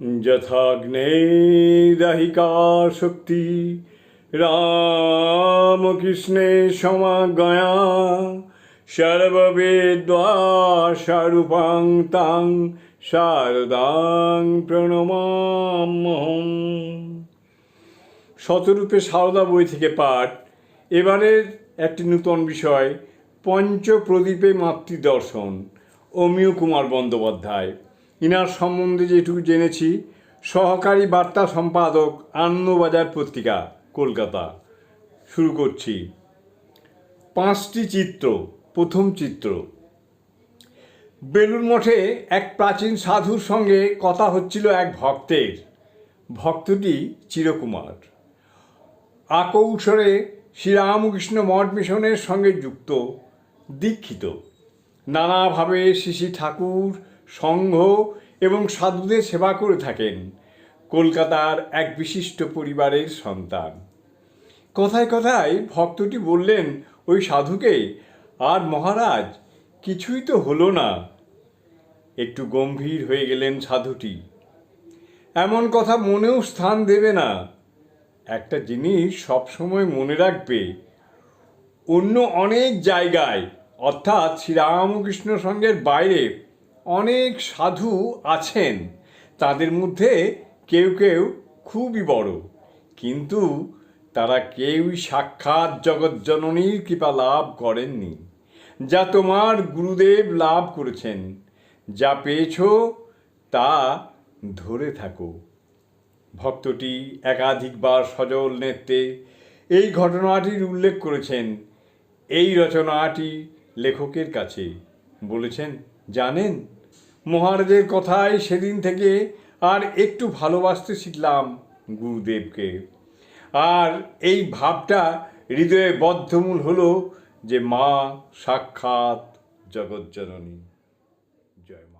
যথাগ্নেদাহিকা শক্তি রামকৃষ্ণে সমাগয়া সর্ববেদ্বাসারূপাং তাং শারদাং প্রণমাম্যহম। শতরূপে সারদা বই থেকে পাঠ। এবারের একটি নূতন বিষয়, পঞ্চপ্রদীপে মাতৃদর্শন, অমিয় কুমার বন্দ্যোপাধ্যায়। ইনার সম্বন্ধে যেটুকু জেনেছি, সহকারী বার্তা সম্পাদক আনন্দবাজার পত্রিকা, কলকাতা। শুরু করছি। পাঁচটি চিত্র, প্রথম চিত্র। বেলুর মঠে এক প্রাচীন সাধুর সঙ্গে কথা হচ্ছিল এক ভক্তের। ভক্তটি চিরকুমার। আকৌশলে শ্রীরামকৃষ্ণ মঠ মিশনের সঙ্গে যুক্ত, দীক্ষিত। নানাভাবে শ্রী ঠাকুর সংঘ এবং সাধুদের সেবা করে থাকেন কলকাতার এক বিশিষ্ট পরিবারের সন্তান। কথায় কথায় ভক্তটি বললেন, ওই সাধুকে আর মহারাজ কিছুই তো হলো না। একটু গম্ভীর হয়ে গেলেন সাধুটি। এমন কথা মনেও স্থান দেবে না। একটা জিনিস সবসময় মনে রাখবে। অন্য অনেক জায়গায়, অর্থাৎ শ্রীরামকৃষ্ণ সঙ্গের বাইরে অনেক সাধু আছেন। তাদের মধ্যে কেউ কেউ খুবই বড়। কিন্তু তারা কেউই সাক্ষাৎ জগজ্জননীর কৃপা লাভ করেননি। যা তোমার গুরুদেব লাভ করেছেন। যা পেয়েছ, তা ধরে থাকো। ভক্তটি একাধিকবার সজল নেত্রে এই ঘটনাটির উল্লেখ করেছেন। এই রচনাটি লেখকের কাছে। বলেছেন, জানেন মহারাজের কথায় সেদিন থেকে আর একটু ভালোবাসতে শিখলাম গুরুদেবকে। আর এই ভাবটা হৃদয়ে বদ্ধমূল হলো যে মা সাক্ষাৎ জগজ্জননী। জয় মা।